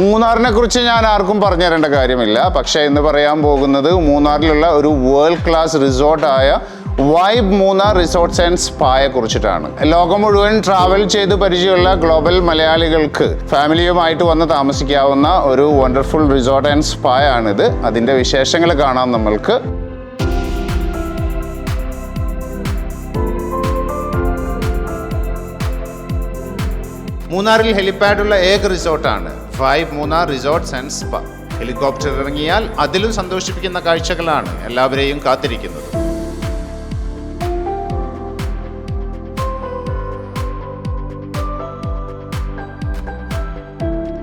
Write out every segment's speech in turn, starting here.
മൂന്നാറിനെ കുറിച്ച് ഞാൻ ആർക്കും പറഞ്ഞു തരേണ്ട കാര്യമില്ല. പക്ഷേ ഇന്ന് പറയാൻ പോകുന്നത് മൂന്നാറിലുള്ള ഒരു വേൾഡ് ക്ലാസ് റിസോർട്ടായ വൈബ് മൂന്നാർ റിസോർട്ട്സ് ആൻഡ് സ്പായെ കുറിച്ചിട്ടാണ്. ലോകം മുഴുവൻ ട്രാവൽ ചെയ്ത് പരിചയമുള്ള ഗ്ലോബൽ മലയാളികൾക്ക് ഫാമിലിയുമായിട്ട് വന്ന് താമസിക്കാവുന്ന ഒരു വണ്ടർഫുൾ റിസോർട്ട് ആൻഡ് സ്പായ ആണിത്. അതിന്റെ വിശേഷങ്ങൾ കാണാം നമ്മൾക്ക്. മൂന്നാറിൽ ഹെലിപാഡുള്ള ഏക റിസോർട്ടാണ് Vibe Munnar resorts and spa. Helicopter ഇറങ്ങിയാൽ അതിലും സന്തോഷിപ്പിക്കുന്ന കാഴ്ചകളാണ് എല്ലാവരെയും കാത്തിരിക്കുന്നത്.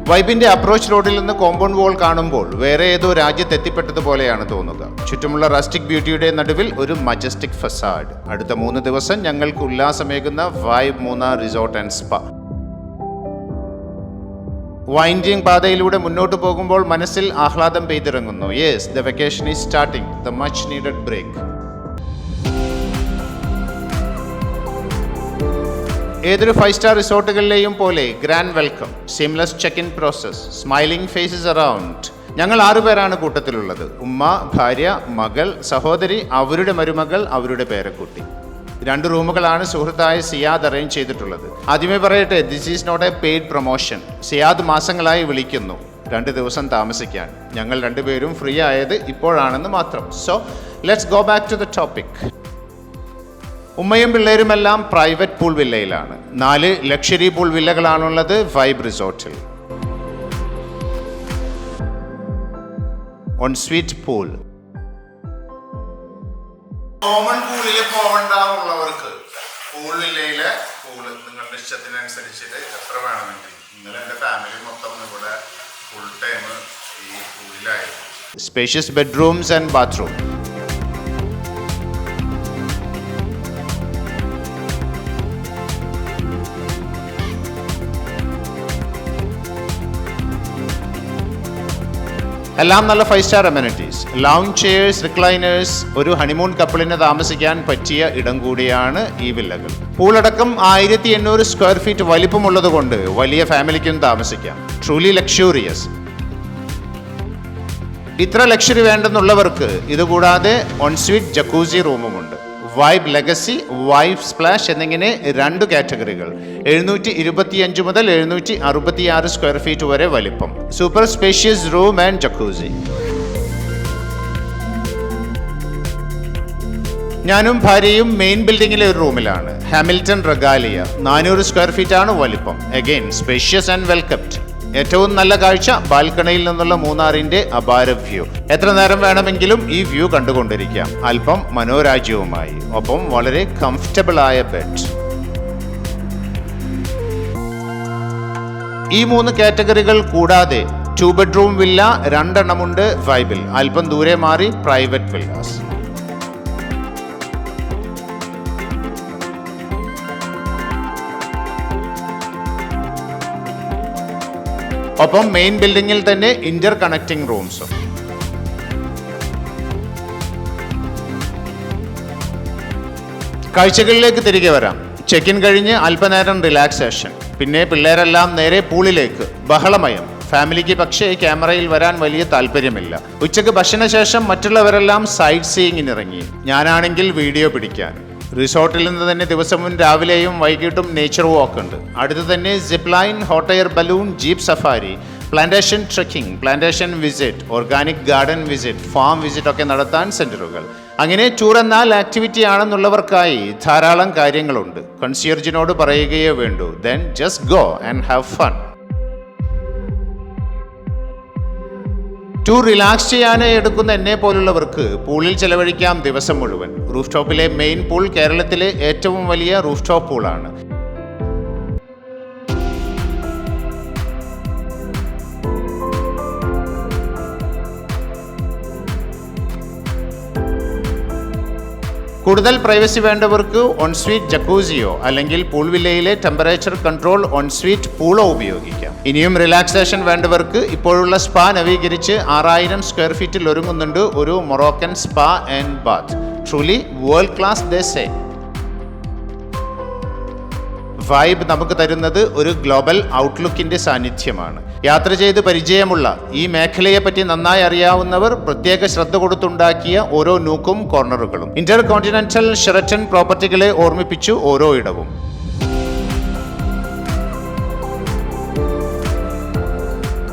വൈബിന്റെ അപ്രോച്ച് റോഡിൽ നിന്ന് കോമ്പൗണ്ട് വോൾ കാണുമ്പോൾ വേറെ ഏതോ രാജ്യത്ത് എത്തിപ്പെട്ടതുപോലെയാണ് തോന്നുക. ചുറ്റുമുള്ള റസ്റ്റിക് ബ്യൂട്ടിയുടെ നടുവിൽ ഒരു മജസ്റ്റിക് ഫസാഡ്. അടുത്ത മൂന്ന് ദിവസം ഞങ്ങൾക്ക് ഉല്ലാസമേകുന്ന Vibe Munnar resort and spa. Winding പാതയിലൂടെ മുന്നോട്ട് പോകുമ്പോൾ മനസ്സിൽ ആഹ്ലാദം പെയ്തിറങ്ങുന്നു. Yes the vacation is starting the much needed break ഏതൊരു ഫൈവ് സ്റ്റാർ റിസോർട്ടുകളിലെയും പോലെ grand welcome seamless check in process smiling faces around ഞങ്ങൾ ആറുപേരാണ് കൂട്ടത്തിലുള്ളത്. ഉമ്മ ഭാര്യ മകൾ സഹോദരി അവരുടെ മരുമകൾ അവരുടെ പേരക്കുട്ടി. രണ്ട് റൂമുകളാണ് സുഹൃത്തായ സിയാദ് അറേഞ്ച് ചെയ്തിട്ടുള്ളത്. ആദ്യമേ പറയട്ടെ this is not a paid promotion Siyad മാസങ്ങളായി വിളിക്കുന്നു. രണ്ട് ദിവസം താമസിക്കാൻ. ഞങ്ങൾ രണ്ടുപേരും ഫ്രീ ആയത് ഇപ്പോഴാണെന്ന് മാത്രം. So let's go back to the topic ഉമ്മയും പിള്ളേരുമെല്ലാം പ്രൈവറ്റ് പൂൾ വില്ലയിലാണ് നാല് ലക്ഷറി പൂൾ വില്ലകളാണുള്ളത് വൈബ് റിസോർട്ടിൽ ഓൺ സ്വീറ്റ് പൂൾ കോമൺ പൂളിൽ പോകണ്ടാവുള്ളവർക്ക് പൂൾ വില്ലയിലെ പൂൾ നിങ്ങളുടെ ഇഷ്ടത്തിനനുസരിച്ചിട്ട് എത്ര വേണമെങ്കിലും. ഇന്നലെ എന്റെ ഫാമിലി മൊത്തം ഇവിടെ ഫുൾ ടൈം ഈ പൂളിലായിരുന്നു സ്പേഷ്യസ് ബെഡ്റൂംസ് ആൻഡ് ബാത്റൂം എല്ലാം നല്ല five star amenities lounge chairs recliners ഒരു ഹണിമൂൺ കപ്പിളിന് താമസിക്കാൻ പറ്റിയ ഇടം കൂടിയാണ് ഈ വില്ലകൾ. പൂളടക്കം ആയിരത്തി എണ്ണൂറ് സ്ക്വയർ ഫീറ്റ് വലിപ്പമുള്ളത് കൊണ്ട് വലിയ ഫാമിലിക്കും താമസിക്കാം. ട്രൂലി ലക്ഷൂറിയസ് ഇത്ര ലക്ഷറി വേണ്ടെന്നുള്ളവർക്ക് ഇതുകൂടാതെ ഓൺസ്വീറ്റ് ജക്കൂസി റൂമുമുണ്ട് വൈബ് ലെഗസി വൈബ് സ്പ്ലാഷ് എന്നിങ്ങനെ രണ്ട് കാറ്റഗറികൾ. എഴുന്നൂറ്റി ഇരുപത്തിയഞ്ച് മുതൽ എഴുന്നൂറ്റി അറുപത്തിയാറ് സ്ക്വയർ ഫീറ്റ് വരെ വലിപ്പം. Super spacious room and jacuzzi ഞാനും ഭാര്യയും മെയിൻ ബിൽഡിങ്ങിലെ ഒരു റൂമിലാണ് ഹാമിൽട്ടൺ റഗാലിയ നാനൂറ് സ്ക്വയർ ഫീറ്റ് ആണ് വലിപ്പം. അഗെയിൻ സ്പേഷ്യസ് ആൻഡ് വെൽക്കപ്റ്റ് ഏറ്റവും നല്ല കാഴ്ച ബാൽക്കണിയിൽ നിന്നുള്ള മൂന്നാറിന്റെ അപാര വ്യൂ. എത്ര നേരം വേണമെങ്കിലും ഈ വ്യൂ കണ്ടുകൊണ്ടിരിക്കാം. അല്പം മനോരാജ്യവുമായി. ഒപ്പം വളരെ കംഫർട്ടബിൾ ആയ ബെഡ് ഈ മൂന്ന് കാറ്റഗറികൾ കൂടാതെ ടു ബെഡ്റൂം വില്ല രണ്ടെണ്ണമുണ്ട് വൈബിൽ അല്പം ദൂരെ മാറി പ്രൈവറ്റ് വില്ലാസ് ഒപ്പം മെയിൻ ബിൽഡിങ്ങിൽ തന്നെ ഇന്റർ കണക്റ്റിംഗ് റൂംസും കാഴ്ചകളിലേക്ക് തിരികെ വരാം. ചെക്ക് ഇൻ കഴിഞ്ഞ് അല്പനേരം റിലാക്സേഷൻ പിന്നെ പിള്ളേരെല്ലാം നേരെ പൂളിലേക്ക്. ബഹളമയം. ഫാമിലിക്ക് പക്ഷേ ക്യാമറയിൽ വരാൻ വലിയ താല്പര്യമില്ല. ഉച്ചയ്ക്ക് ഭക്ഷണശേഷം മറ്റുള്ളവരെല്ലാം സൈറ്റ് സീയിങ്ങിനിറങ്ങി ഞാനാണെങ്കിൽ വീഡിയോ പിടിക്കാൻ. റിസോർട്ടിൽ നിന്ന് തന്നെ ദിവസവും രാവിലെയും വൈകിട്ടും നേച്ചർ വാക്ക് ഉണ്ട്. അടുത്ത് തന്നെ zip line hot air balloon jeep safari plantation trekking plantation visit organic garden visit farm visit ഒക്കെ നടത്താൻ സെന്ററുകൾ അങ്ങനെ ടൂർ എന്നാൽ ആക്ടിവിറ്റി ആണെന്നുള്ളവർക്കായി ധാരാളം കാര്യങ്ങളുണ്ട്. കൺസ്യർജിനോട് പറയുകയേ വേണ്ടൂ. Then just go and have fun tour relax ചെയ്യാനായി എടുക്കുന്ന എന്നെ പോലുള്ളവർക്ക് പൂളിൽ ചെലവഴിക്കാം ദിവസം മുഴുവൻ. റൂഫ് ടോപ്പിലെ മെയിൻ പൂൾ കേരളത്തിലെ ഏറ്റവും വലിയ റൂഫ് ടോപ്പ് പൂളാണ്. കൂടുതൽ പ്രൈവസി വേണ്ടവർക്ക് ഓൺസ്വീറ്റ് ജക്കൂസിയോ അല്ലെങ്കിൽ പൂൾ വില്ലയിലെ ടെമ്പറേച്ചർ കൺട്രോൾ ഓൺസ്വീറ്റ് പൂളോ ഉപയോഗിക്കാം. ഇനിയും റിലാക്സേഷൻ വേണ്ടവർക്ക് ഇപ്പോഴുള്ള സ്പാ നവീകരിച്ച് ആറായിരം സ്ക്വയർ ഫീറ്റിൽ ഒരുങ്ങുന്നുണ്ട് ഒരു Moroccan spa and bath truly world class they say Vibe നമുക്ക് തരുന്നത് ഒരു ഗ്ലോബൽ ഔട്ട്ലുക്കിന്റെ സാന്നിധ്യമാണ്. യാത്ര ചെയ്ത് പരിചയമുള്ള ഈ മേഖലയെ പറ്റി നന്നായി അറിയാവുന്നവർ പ്രത്യേക ശ്രദ്ധ കൊടുത്തുണ്ടാക്കിയ ഓരോ നൂക്കും കോർണറുകളും. ഇന്റർ കോണ്ടിനെന്റൽ ഷെററ്റൻ പ്രോപ്പർട്ടികളെ ഓർമ്മിപ്പിച്ചു ഓരോ ഇടവും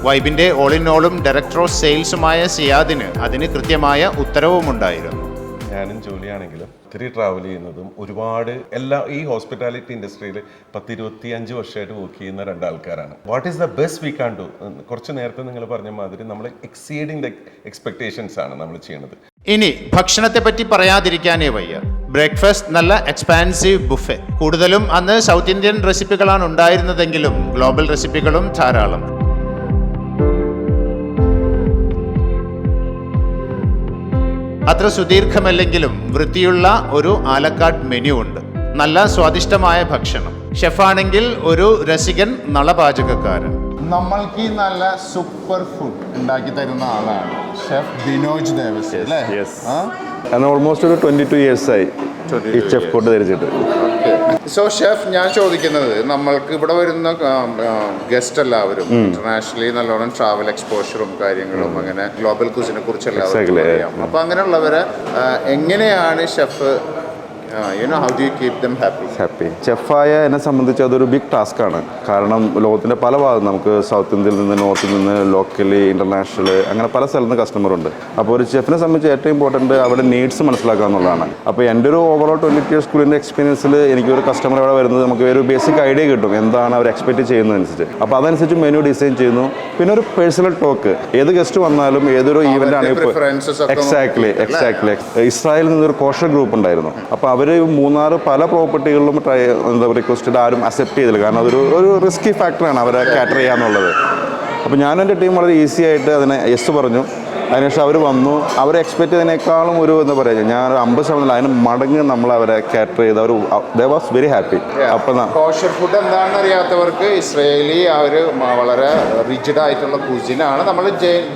വൈബിന്റെ ഓൾ ഇൻ ഓളും ഡയറക്ടർ ഓഫ് സെയിൽസുമായ സിയാദിന് അതിന് കൃത്യമായ ഉത്തരവുമുണ്ടായിരുന്നു. ഞാനും ജോലിയാണെങ്കിലും ഒത്തിരി ട്രാവൽ ചെയ്യുന്നതും ഒരുപാട് എല്ലാ ഈ ഹോസ്പിറ്റാലിറ്റി ഇൻഡസ്ട്രിയിൽ പത്തിരുപത്തി അഞ്ച് വർഷമായിട്ട് വർക്ക് ചെയ്യുന്ന രണ്ടാൾക്കാരാണ്. What is the best we can do കുറച്ച് നേരത്തെ നിങ്ങൾ പറഞ്ഞ മാതിരി നമ്മൾ എക്സീഡിങ് ദ എക്സ്പെക്ടേഷൻസ് ആണ് നമ്മൾ ചെയ്യുന്നത് ഇനി ഭക്ഷണത്തെ പറ്റി പറയാതിരിക്കാനേ വയ്യ. ബ്രേക്ക്ഫാസ്റ്റ് നല്ല എക്സ്പാൻസീവ് ബുഫെ കൂടുതലും അന്ന് സൗത്ത് ഇന്ത്യൻ റെസിപ്പികളാണ് ഉണ്ടായിരുന്നതെങ്കിലും ഗ്ലോബൽ റെസിപ്പികളും ധാരാളം. അത്ര സുദീർഘമല്ലെങ്കിലും വൃത്തിയുള്ള ഒരു ആലക്കാട് മെനു ഉണ്ട്. നല്ല സ്വാദിഷ്ടമായ ഭക്ഷണം. ഷെഫാണെങ്കിൽ ഒരു രസികൻ നളപാചകക്കാരൻ. നമ്മൾക്ക് ഈ നല്ല സൂപ്പർ ഫുഡ് ഉണ്ടാക്കി തരുന്ന ആളാണ്. ഷെഫ് ബിനോജ് ദേവസ് അല്ലേ? ഞാൻ ഓൾമോസ്റ്റ് ഒരു ട്വന്റി ടു ഇയേഴ്സ് ആയി. ഈ കോട്ട് ധരിച്ചിട്ട്. സോ ഷെഫ് ഞാൻ ചോദിക്കുന്നത് നമ്മൾക്ക് ഇവിടെ വരുന്ന ഗസ്റ്റ് എല്ലാവരും ഇന്റർനാഷണലി നല്ലോണം ട്രാവൽ എക്സ്പോഷറും കാര്യങ്ങളും അങ്ങനെ ഗ്ലോബൽ കുസിനെ കുറിച്ച്. അറിയാം. അപ്പൊ അങ്ങനെയുള്ളവരെ എങ്ങനെയാണ് chef you know how do keep them happy happy ചെഫായ എന്നെ സംബന്ധിച്ച് അതൊരു ബിഗ് ടാസ്ക് ആണ്. കാരണം ലോകത്തിന്റെ പല ഭാഗത്ത് നമുക്ക് സൗത്ത് ഇന്ത്യയിൽ നിന്ന് നോർത്ത് നിന്ന് ലോക്കലി ഇന്റർനാഷണൽ അങ്ങനെ പല സ്ഥലത്ത് നിന്ന് കസ്റ്റമർ ഉണ്ട്. അപ്പോൾ ഒരു ചെഫിനെ സംബന്ധിച്ച് ഏറ്റവും ഇമ്പോർട്ടന്റ് അവരുടെ നീഡ്സ് മനസ്സിലാക്കുക എന്നുള്ളതാണ്. അപ്പോൾ എന്റെ ഒരു ഓവറോൾ ട്വന്റി ഇയർ സ്കൂളിന്റെ എക്സ്പീരിയൻസിൽ എനിക്ക് ഒരു കസ്റ്റമർ അവിടെ വരുന്നത് നമുക്ക് ഒരു ബേസിക് ഐഡിയ കിട്ടും. എന്താണ് അവർ എക്സ്പെക്ട് ചെയ്യുന്നതനുസരിച്ച്. അപ്പോൾ അതനുസരിച്ച് മെനു ഡിസൈൻ ചെയ്യുന്നു. പിന്നെ ഒരു പേഴ്സണൽ ടോക്ക് ഏത് ഗസ്റ്റ് വന്നാലും ഏതൊരു ഈവന്റ് ആണെങ്കിൽ എക്സാക്ട്ലി എക്സാക്ട്ലി ഇസ്രായേലിൽ നിന്നൊരു കോഷർ ഗ്രൂപ്പ് ഉണ്ടായിരുന്നു. അപ്പോൾ അവർ മൂന്നാർ പല പ്രോപ്പർട്ടികളിലും ട്രൈ എന്താ റിക്വസ്റ്റഡ് ആരും അക്സെപ്റ്റ് ചെയ്തില്ല. കാരണം അതൊരു ഒരു റിസ്കി ഫാക്ടറാണ് അവരെ കാറ്റർ ചെയ്യാന്നുള്ളത്. അപ്പോൾ ഞാനും എന്റെ ടീം വളരെ ഈസി ആയിട്ട് അതിനെ യെസ് പറഞ്ഞു. അതിനുശേഷം അവർ വന്നു. അവർ എക്സ്പെക്ട് ചെയ്തതിനേക്കാളും ഒരു എന്താ പറയുക ഞാൻ ഒരു അമ്പത് ശതമാനം അതിന് മടങ്ങ് നമ്മൾ അവരെ കാറ്റർ ചെയ്ത് അവർ ദേ വാസ് വെരി ഹാപ്പി അപ്പം കോഷർ ഫുഡ് എന്താണെന്ന് അറിയാത്തവർക്ക് ഇസ്രയേലി ആ ഒരു വളരെ റിജിഡ് ആയിട്ടുള്ള കുജിനാണ് നമ്മൾ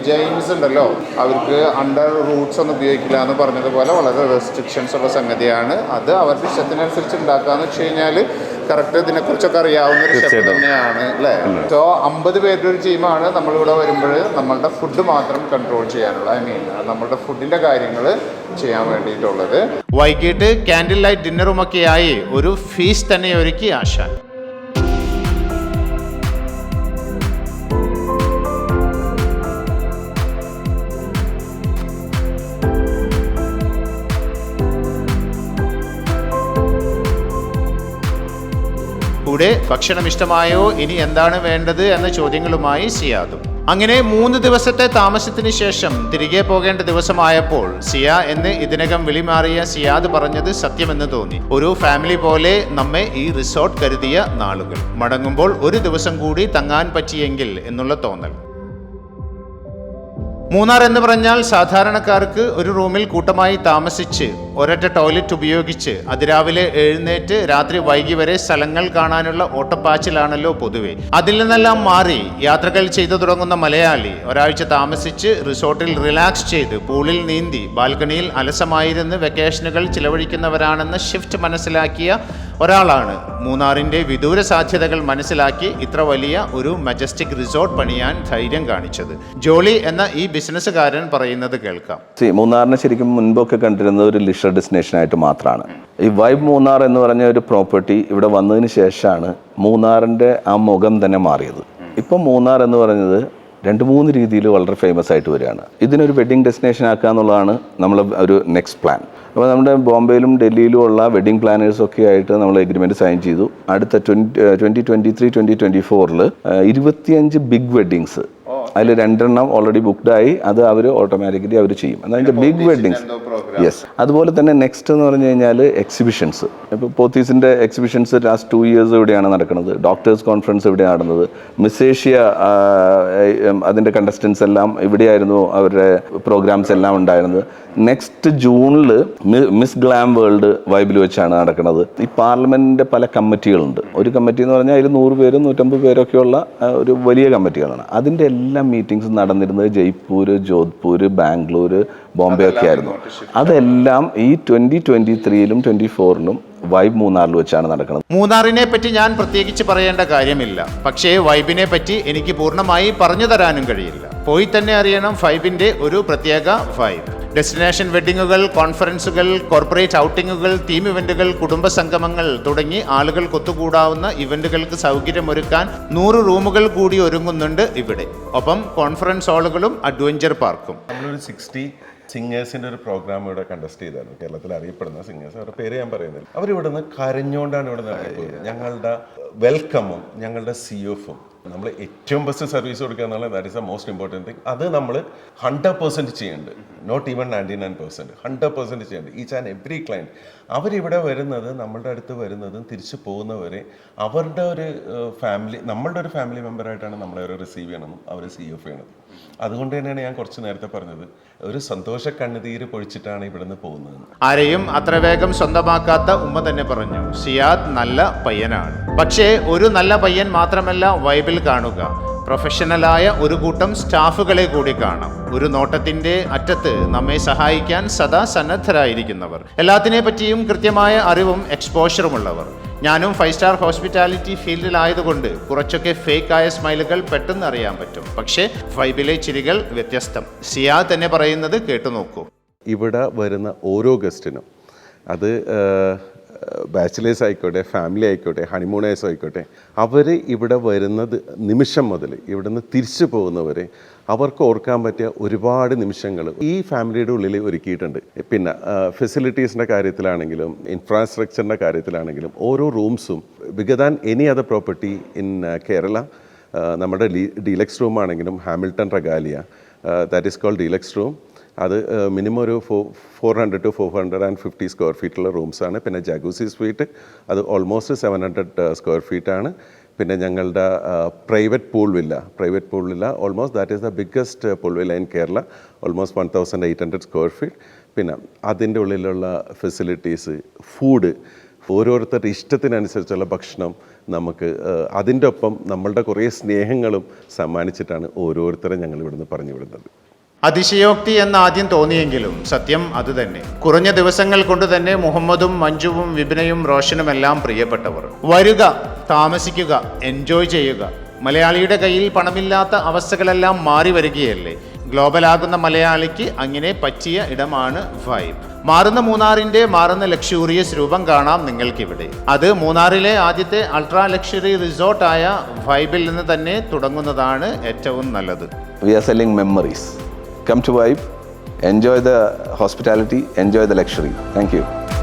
ജെയിംസ് ഉണ്ടല്ലോ അവർക്ക് അണ്ടർ റൂട്ട്സ് ഒന്നും ഉപയോഗിക്കില്ല എന്ന് പറഞ്ഞതുപോലെ വളരെ റെസ്ട്രിക്ഷൻസ് ഉള്ള സംഗതിയാണ്. അത് അവരുടെ ഇഷ്ടത്തിനനുസരിച്ച് ഉണ്ടാക്കുക എന്ന് വെച്ച് കഴിഞ്ഞാൽ കറക്റ്റ് ഇതിനെക്കുറിച്ചൊക്കെ അറിയാവുന്ന ഒരു ഷെഫ്. തന്നെയാണ് അല്ലേ? സോ അമ്പത് പേരുടെ ഒരു ടീമാണ് നമ്മളിവിടെ വരുമ്പോൾ നമ്മളുടെ ഫുഡ് മാത്രം കൺട്രോൾ ചെയ്യാനുള്ള ഐ മീൻ നമ്മളുടെ ഫുഡിന്റെ കാര്യങ്ങൾ ചെയ്യാൻ വേണ്ടിയിട്ടുള്ളത്. വൈകിട്ട് ക്യാൻഡിൽ ലൈറ്റ് ആയി ഒരു ഫീസ് തന്നെ ഒരുക്കി ആശാൻ. കൂടെ ഭക്ഷണം ഇഷ്ടമായോ ഇനി എന്താണ് വേണ്ടത് എന്ന ചോദ്യങ്ങളുമായി സിയാദും. അങ്ങനെ മൂന്ന് ദിവസത്തെ താമസത്തിന് ശേഷം തിരികെ പോകേണ്ട ദിവസമായപ്പോൾ സിയ എന്ന് ഇതിനകം വിളിമാറിയ സിയാദ് പറഞ്ഞത് സത്യമെന്ന് തോന്നി. ഒരു ഫാമിലി പോലെ നമ്മെ ഈ റിസോർട്ട് കരുതിയ നാളുകൾ. മടങ്ങുമ്പോൾ ഒരു ദിവസം കൂടി തങ്ങാൻ പറ്റിയെങ്കിൽ എന്നുള്ള തോന്നൽ. മൂന്നാർ എന്ന് പറഞ്ഞാൽ സാധാരണക്കാർക്ക് ഒരു റൂമിൽ കൂട്ടമായി താമസിച്ച് ഒരൊറ്റ ടോയ്ലറ്റ് ഉപയോഗിച്ച് അതിരാവിലെ എഴുന്നേറ്റ് രാത്രി വൈകി വരെ സ്ഥലങ്ങൾ കാണാനുള്ള ഓട്ടപ്പാച്ചിലാണല്ലോ പൊതുവെ. അതിൽ നിന്നെല്ലാം മാറി യാത്രകൾ ചെയ്തു തുടങ്ങുന്ന മലയാളി ഒരാഴ്ച താമസിച്ച് റിസോർട്ടിൽ റിലാക്സ് ചെയ്ത് പൂളിൽ നീന്തി ബാൽക്കണിയിൽ അലസമായിരുന്ന് വെക്കേഷനുകൾ ചിലവഴിക്കുന്നവരാണെന്ന് ഷിഫ്റ്റ് മനസ്സിലാക്കിയ ഒരാളാണ്. മൂന്നാറിന്റെ വിദൂര സാധ്യതകൾ മനസ്സിലാക്കി ഇത്ര വലിയ ഒരു മജസ്റ്റിക് റിസോർട്ട് പണിയാൻ ധൈര്യം കാണിച്ചത്. ജോളി എന്ന ഈ ബിസിനസ്സുകാരൻ പറയുന്നത് കേൾക്കാം. മൂന്നാറിനെ ശരിക്കും മുൻപൊക്കെ കണ്ടിരുന്നത് ഒരു ലിഷർ ഡെസ്റ്റിനേഷൻ ആയിട്ട് മാത്രമാണ്. ഈ വൈബ് മൂന്നാർ എന്ന് പറഞ്ഞ ഒരു പ്രോപ്പർട്ടി ഇവിടെ വന്നതിന് ശേഷമാണ് മൂന്നാറിന്റെ ആ മുഖം തന്നെ മാറിയത്. ഇപ്പം മൂന്നാർ എന്ന് പറയുന്നത് രണ്ട് മൂന്ന് രീതിയിൽ വളരെ ഫേമസ് ആയിട്ട് വരികയാണ്. ഇതിനൊരു വെഡിങ് ഡെസ്റ്റിനേഷൻ ആക്കുക എന്നുള്ളതാണ് നമ്മൾ ഒരു നെക്സ്റ്റ് പ്ലാൻ അപ്പോൾ നമ്മുടെ ബോംബെയിലും ഡൽഹിയിലും ഉള്ള വെഡ്ഡിംഗ് പ്ലാനേഴ്സ് ഒക്കെ ആയിട്ട് നമ്മൾ എഗ്രിമെന്റ് സൈൻ ചെയ്തു. അടുത്ത twenty twenty twenty three twenty twenty ഫോറിൽ ഇരുപത്തിയഞ്ച് ബിഗ് വെഡ്ഡിങ്സ് അതിൽ രണ്ടെണ്ണം ഓൾറെഡി ബുക്ക്ഡായി അത് അവർ ഓട്ടോമാറ്റിക്കലി അവർ ചെയ്യും. അതായത് ബിഗ് വെഡ്ഡിങ്സ് യെസ് അതുപോലെ തന്നെ നെക്സ്റ്റ് എന്ന് പറഞ്ഞു കഴിഞ്ഞാൽ എക്സിബിഷൻസ് ഇപ്പോൾ പോത്തീസിന്റെ എക്സിബിഷൻസ് ലാസ്റ്റ് ടു ഇയേഴ്സ് ഇവിടെയാണ് നടക്കുന്നത്. ഡോക്ടേഴ്സ് കോൺഫറൻസ് ഇവിടെയാണ് നടന്നത്. മിസ് ഏഷ്യ അതിന്റെ കണ്ടസ്റ്റൻസ് എല്ലാം ഇവിടെയായിരുന്നു അവരുടെ പ്രോഗ്രാംസ് എല്ലാം ഉണ്ടായിരുന്നത്. നെക്സ്റ്റ് ജൂണിൽ മിസ് ഗ്ലാം വേൾഡ് വൈബിൽ വെച്ചാണ് നടക്കുന്നത്. ഈ പാർലമെന്റിന്റെ പല കമ്മിറ്റികളുണ്ട്. ഒരു കമ്മിറ്റി എന്ന് പറഞ്ഞാൽ അതിൽ നൂറ് പേരും നൂറ്റമ്പത് പേരൊക്കെയുള്ള ഒരു വലിയ കമ്മിറ്റികളാണ്. അതിന്റെ എല്ലാ മീറ്റിങ്സും നടന്നിരുന്നത് ജയ്പൂർ ജോധ്പൂർ ബാംഗ്ലൂർ ബോംബെ ഒക്കെ ആയിരുന്നു. അതെല്ലാം ഈ ട്വന്റി ട്വന്റി ത്രീയിലും ട്വന്റി ഫോറിലും വൈബ് മൂന്നാറിൽ വെച്ചാണ് നടക്കുന്നത് മൂന്നാറിനെ പറ്റി ഞാൻ പ്രത്യേകിച്ച് പറയേണ്ട കാര്യമില്ല. പക്ഷേ വൈബിനെ പറ്റി എനിക്ക് പൂർണമായി പറഞ്ഞു തരാനും കഴിയില്ല. പോയി തന്നെ അറിയണം ഫൈബിന്റെ ഒരു പ്രത്യേക വൈബ് ഡെസ്റ്റിനേഷൻ വെഡിങ്ങുകൾ കോൺഫറൻസുകൾ കോർപ്പറേറ്റ് ഔട്ടിങ്ങുകൾ ടീം ഇവന്റുകൾ കുടുംബ സംഗമങ്ങൾ തുടങ്ങി ആളുകൾ കൊത്തുകൂടാവുന്ന ഇവന്റുകൾക്ക് സൗകര്യമൊരുക്കാൻ നൂറ് റൂമുകൾ കൂടി ഒരുങ്ങുന്നുണ്ട് ഇവിടെ. ഒപ്പം കോൺഫറൻസ് ഹാളുകളും അഡ്വഞ്ചർ പാർക്കും നമ്മളൊരു സിക്സ്റ്റി സിംഗേഴ്സിന്റെ ഒരു പ്രോഗ്രാം ഇവിടെ കണ്ടസ്റ്റ് ചെയ്തായിരുന്നു. കേരളത്തിൽ അറിയപ്പെടുന്ന സിംഗേഴ്സ്. അവരുടെ പേര് ഞാൻ പറയുന്നില്ല. അവരിവിടെ നിന്ന് കരഞ്ഞുകൊണ്ടാണ് ഇവിടെ നിന്ന് ഞങ്ങളുടെ വെൽക്കമും ഞങ്ങളുടെ സി എഫും നമ്മൾ ഏറ്റവും ബെസ്റ്റ് സർവീസ് കൊടുക്കുക എന്നുള്ളത് that is the most important thing അത് നമ്മൾ ഹൺഡ്രഡ് പെർസെന്റ് ചെയ്യുന്നുണ്ട് not even ninety nine percent hundred percent ചെയ്യുന്നുണ്ട് ഈച്ച് ആൻഡ് എവറി ക്ലയന്റ് അവരിവിടെ വരുന്നത് നമ്മളുടെ അടുത്ത് വരുന്നതും തിരിച്ചു പോകുന്നവരെ അവരുടെ ഒരു ഫാമിലി നമ്മളുടെ ഒരു ഫാമിലി മെമ്പറായിട്ടാണ് നമ്മളെ അവർ റിസീവ് ചെയ്യണമെന്നും അവർ സി എഫ് ചെയ്യണത്. അതുകൊണ്ട് തന്നെയാണ് ഞാൻ കുറച്ച് നേരത്തെ പറഞ്ഞത്. ഒരു സന്തോഷ കണ്ണുതീര് പൊഴിച്ചിട്ടാണ് ഇവിടുന്ന് പോകുന്നത്. ആരെയും അത്ര വേഗം സ്വന്തമാക്കാത്ത ഉമ്മ തന്നെ പറഞ്ഞു സിയാദ് നല്ല പയ്യനാണ്. പക്ഷേ ഒരു നല്ല പയ്യൻ മാത്രമല്ല വൈബിൽ കാണുക. പ്രൊഫഷണലായ ഒരു കൂട്ടം സ്റ്റാഫുകളെ കൂടി കാണാം. ഒരു നോട്ടത്തിന്റെ അറ്റത്ത് നമ്മെ സഹായിക്കാൻ സദാ സന്നദ്ധരായിരിക്കുന്നവർ. എല്ലാത്തിനെ പറ്റിയും കൃത്യമായ അറിവും എക്സ്പോഷറും ഉള്ളവർ ഞാനും ഫൈവ് സ്റ്റാർ ഹോസ്പിറ്റാലിറ്റി ഫീൽഡിലായതുകൊണ്ട് കുറച്ചൊക്കെ ഫേക്ക് ആയ സ്മൈലുകൾ പെട്ടെന്ന് അറിയാൻ പറ്റും. പക്ഷേ ഫൈബിലെ ചിരികൾ വ്യത്യസ്തം. സിയാ തന്നെ പറയുന്നത് കേട്ടു നോക്കൂ ഇവിടെ വരുന്ന ഓരോ ഗസ്റ്റിനും അത് ബാച്ചിലേഴ്സ് ആയിക്കോട്ടെ ഫാമിലി ആയിക്കോട്ടെ ഹണിമൂണേഴ്സ് ആയിക്കോട്ടെ അവർ ഇവിടെ വരുന്നത് നിമിഷം മുതൽ ഇവിടുന്ന് തിരിച്ചു പോകുന്നവരെ അവർക്ക് ഓർക്കാൻ പറ്റിയ ഒരുപാട് നിമിഷങ്ങൾ ഈ ഫാമിലിയുടെ ഉള്ളിൽ ഒരുക്കിയിട്ടുണ്ട്. പിന്നെ ഫെസിലിറ്റീസിന്റെ കാര്യത്തിലാണെങ്കിലും ഇൻഫ്രാസ്ട്രക്ചറിന്റെ കാര്യത്തിലാണെങ്കിലും ഓരോ റൂംസും bigger any other property in Kerala നമ്മുടെ ഡീലക്സ് റൂം ആണെങ്കിലും Hamilton Regalia that is called deluxe room അത് മിനിമം ഒരു four four hundred to four hundred and fifty square ഫീറ്റുള്ള റൂംസാണ്. പിന്നെ ജഗൂസി സ്വീറ്റ് അത് ഓൾമോസ്റ്റ് സെവൻ ഹൺഡ്രഡ് സ്ക്വയർ ഫീറ്റാണ് പിന്നെ ഞങ്ങളുടെ private pool villa private pool villa almost that is the biggest pool villa in Kerala almost one thousand eight hundred square feet പിന്നെ അതിന്റെ ഉള്ളിലുള്ള facilities food ഓരോരുത്തരുടെ ഇഷ്ടത്തിനനുസരിച്ചുള്ള ഭക്ഷണം നമുക്ക് അതിന്റെ ഒപ്പം നമ്മളുടെ കുറേ സ്നേഹങ്ങളും സമ്മാനിച്ചിട്ടാണ് ഓരോരുത്തരെ ഞങ്ങൾ ഇവിടുന്ന് പറഞ്ഞു വിടുന്നത്. അതിശയോക്തി എന്ന് ആദ്യം തോന്നിയെങ്കിലും സത്യം അതുതന്നെ കുറഞ്ഞ ദിവസങ്ങൾ കൊണ്ട് തന്നെ മുഹമ്മദും മഞ്ജുവും വിപിനയും റോഷനുമെല്ലാം പ്രിയപ്പെട്ടവർ. വരുക താമസിക്കുക എൻജോയ് ചെയ്യുക. മലയാളിയുടെ കയ്യിൽ പണമില്ലാത്ത അവസ്ഥകളെല്ലാം മാറി വരികയല്ലേ? ഗ്ലോബലാകുന്ന മലയാളിക്ക് അങ്ങനെ പറ്റിയ ഇടമാണ് വൈബ് മാറുന്ന മൂന്നാറിന്റെ മാറുന്ന ലക്ഷൂറിയസ് രൂപം കാണാം നിങ്ങൾക്കിവിടെ. അത് മൂന്നാറിലെ ആദ്യത്തെ അൾട്രാ ലക്ഷറി റിസോർട്ടായ വൈബിൽ നിന്ന് തന്നെ തുടങ്ങുന്നതാണ് ഏറ്റവും നല്ലത്. We selling memories Come to Vibe, enjoy the hospitality, enjoy the luxury. Thank you.